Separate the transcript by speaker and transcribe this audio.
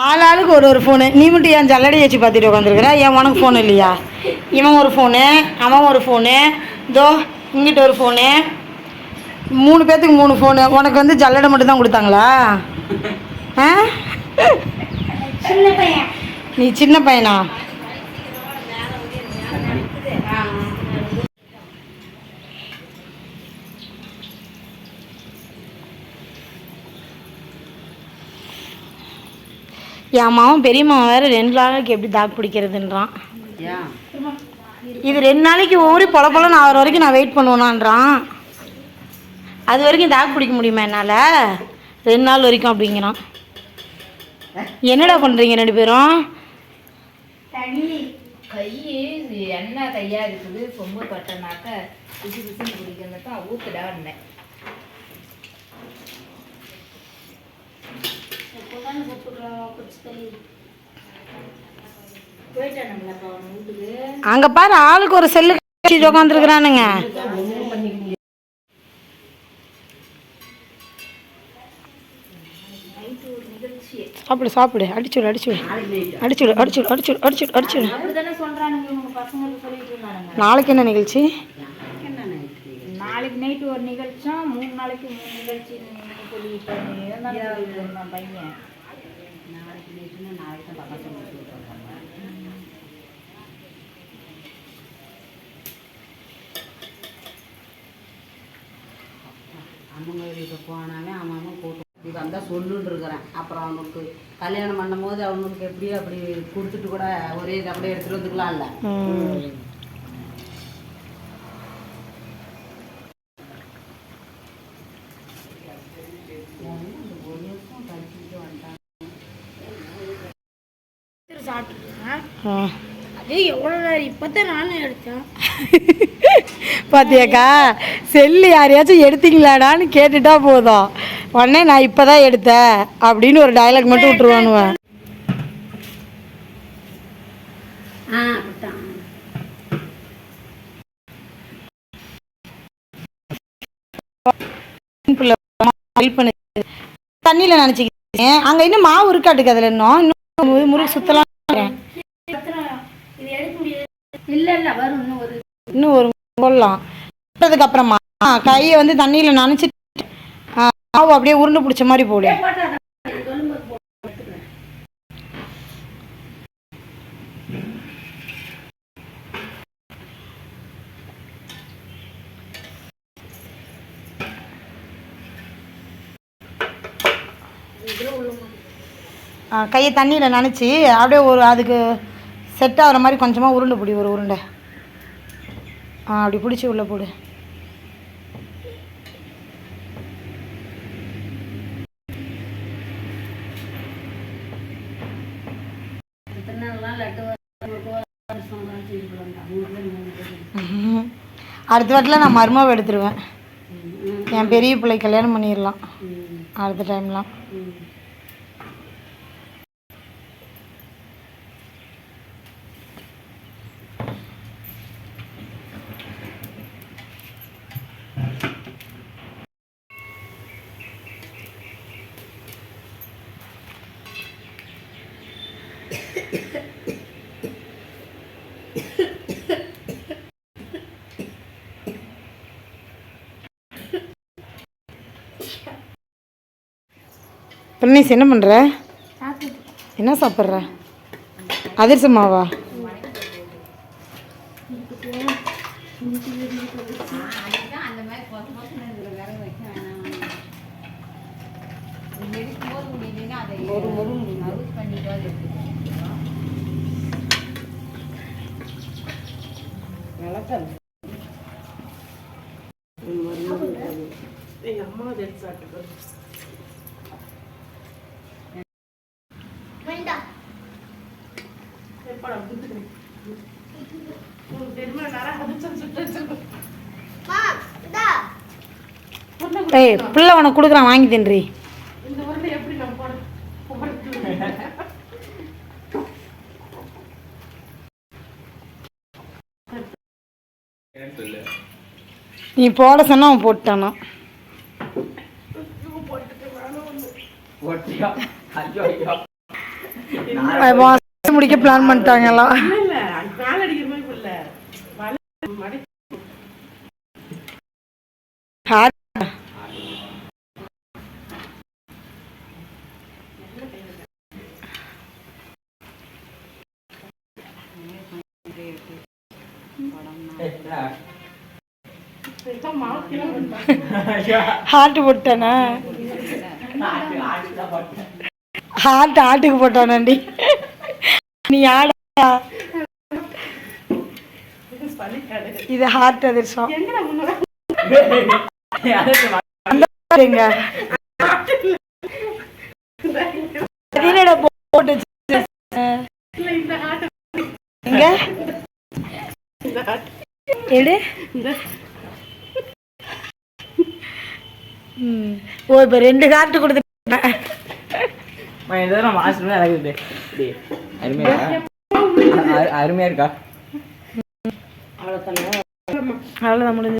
Speaker 1: ஆள் ஆளுக்கு ஒரு ஒரு ஃபோனு நீ மட்டும் ஏன் ஜல்லடி வச்சு பார்த்துட்டு உட்காந்துருக்குற ஏன் உனக்கு ஃபோன் இல்லையா? இவன் ஒரு ஃபோனு அவன் ஒரு ஃபோனு இதோ இங்கிட்ட ஒரு ஃபோனு மூணு பேர்த்துக்கு மூணு ஃபோனு உனக்கு வந்து ஜல்லடை மட்டும் தான் கொடுத்தாங்களா? ஆ?
Speaker 2: சின்ன பையன்.
Speaker 1: நீ சின்ன பையனா? என் மாவன் பெரிய மாவன் வேறு ரெண்டு நாளைக்கு எப்படி தாக்கு பிடிக்கிறதுன்றான். இது ரெண்டு நாளைக்கு ஊறி பொல பொல நான் ஆகிற வரைக்கும் நான் வெயிட் பண்ணுவேனான்றான். அது வரைக்கும் தாக்கு பிடிக்க முடியுமா என்னால்? ரெண்டு நாள் வரைக்கும் அப்படிங்கிறான். என்னடா பண்ணுறீங்க ரெண்டு பேரும்?
Speaker 3: கை என்ன கையா இருக்குது சொம்பு பட்டனாக்க பிசு பிசுன்னு குடிக்கிறது தான் ஊத்துடான்னேன் போயிட்டானுங்களாப்பா அவன் வீட்டுக்கு.
Speaker 1: அங்கே பாரு ஆளுக்கு ஒரு செல்லு உட்காந்துருக்குறானுங்க சாப்பிடு சாப்பிடு. அடிச்சுடு அடிச்சுடு. அடிச்சுடு அடிச்சுடு அடிச்சுடு அடிச்சுடு அடிச்சுடு. நாளைக்கு என்ன நிகழ்ச்சி?
Speaker 3: நாளைக்கு நைட்டு ஒரு நிகழ்ச்சியும் மூணு நாளைக்கு மூணு நிகழ்ச்சி சொல்லிட்டு இருந்தாலும் சொல்லிட்டு முடிச்சு விட்டுருக்காங்க
Speaker 4: அம்மங்க வீட்டுக்கு போனாலே அவன் அவன் போட்டு இப்படி வந்தால் சொல்லுன்னு இருக்கிறேன். அப்புறம் அவனுக்கு கல்யாணம் பண்ணும்போது அவனுக்கு எப்படியோ அப்படி கொடுத்துட்டு கூட ஒரே இதை அப்படியே எடுத்துகிட்டு வந்துக்கலாம்ல.
Speaker 1: ம். ஆ. பாத்தியாக்கா செல்லு யாரையாச்சும் எடுத்தீங்களாடான்னு கேட்டுட்டா போதும். உடனே நான் இப்போ தான் எடுத்தேன் அப்படின்னு ஒரு டயலாக் மட்டும் விட்டுருவானுவேன் தண்ணியில் நினச்சிக்கிட்டேன் அங்கே இன்னும் மாவு இருக்காட்டுக்கு அதில் இன்னும். இன்னும் முறுக்கு சுத்தலாம்.
Speaker 2: இது எடுக்க முடியாது இல்லை இல்லை வரும் இன்னும் ஒரு
Speaker 1: இன்னும் ஒரு கையை வந்து தண்ணியில் நனைச்சி மாவு அப்படியே உருண்டு பிடிச்ச மாதிரி போடு. கையை தண்ணியில் நனைச்சி அப்படியே ஒரு அதுக்கு செட் ஆகிற மாதிரி கொஞ்சமாக உருண்டை பிடி ஒரு உருண்டை. ஆ அப்படி பிடிச்சி உள்ளே போடு. அடுத்த வாட்டில் நான் மருமாவை எடுத்துருவேன். என் பெரிய பிள்ளை கல்யாணம் பண்ணிடலாம். அடுத்த டைம்லாம் பிரணேஷ் என்ன பண்ணுற என்ன சாப்பிட்ற? அதிர்ச மாவா?
Speaker 3: அந்த மாதிரி பொச பொசன்னு இருக்கிற வேற வைக்க வேணாம் எடுக்கும் போது முடியுதுன்னா அதை ஒரு ஒரு அவுட் பண்ணிட்டு அதை எடுத்துக்கணும்
Speaker 2: வேண்டாம் மா இதா
Speaker 1: ஏய் பிள்ளை உனக்கு கொடுக்குறான் வாங்கி தின்றி. நீ போட சொன்னா அவன் போட்டானா முடிக்க பிளான் பண்ணிட்டாங்க எல்லாம் ஹார்ட் போட்டானா? ஹார்ட் ஆட்டுக்கு போட்டானாண்டி. நீ ஆடா இது ஹார்ட் அதிர்ஷம். எங்க போட்டு எங்க? எடு. ஓ இப்போ ரெண்டு கார்ட்டு கொடுத்துட்டேன்
Speaker 5: அருமையா இருக்கா?
Speaker 1: அவ்வளோதான் முடிஞ்சு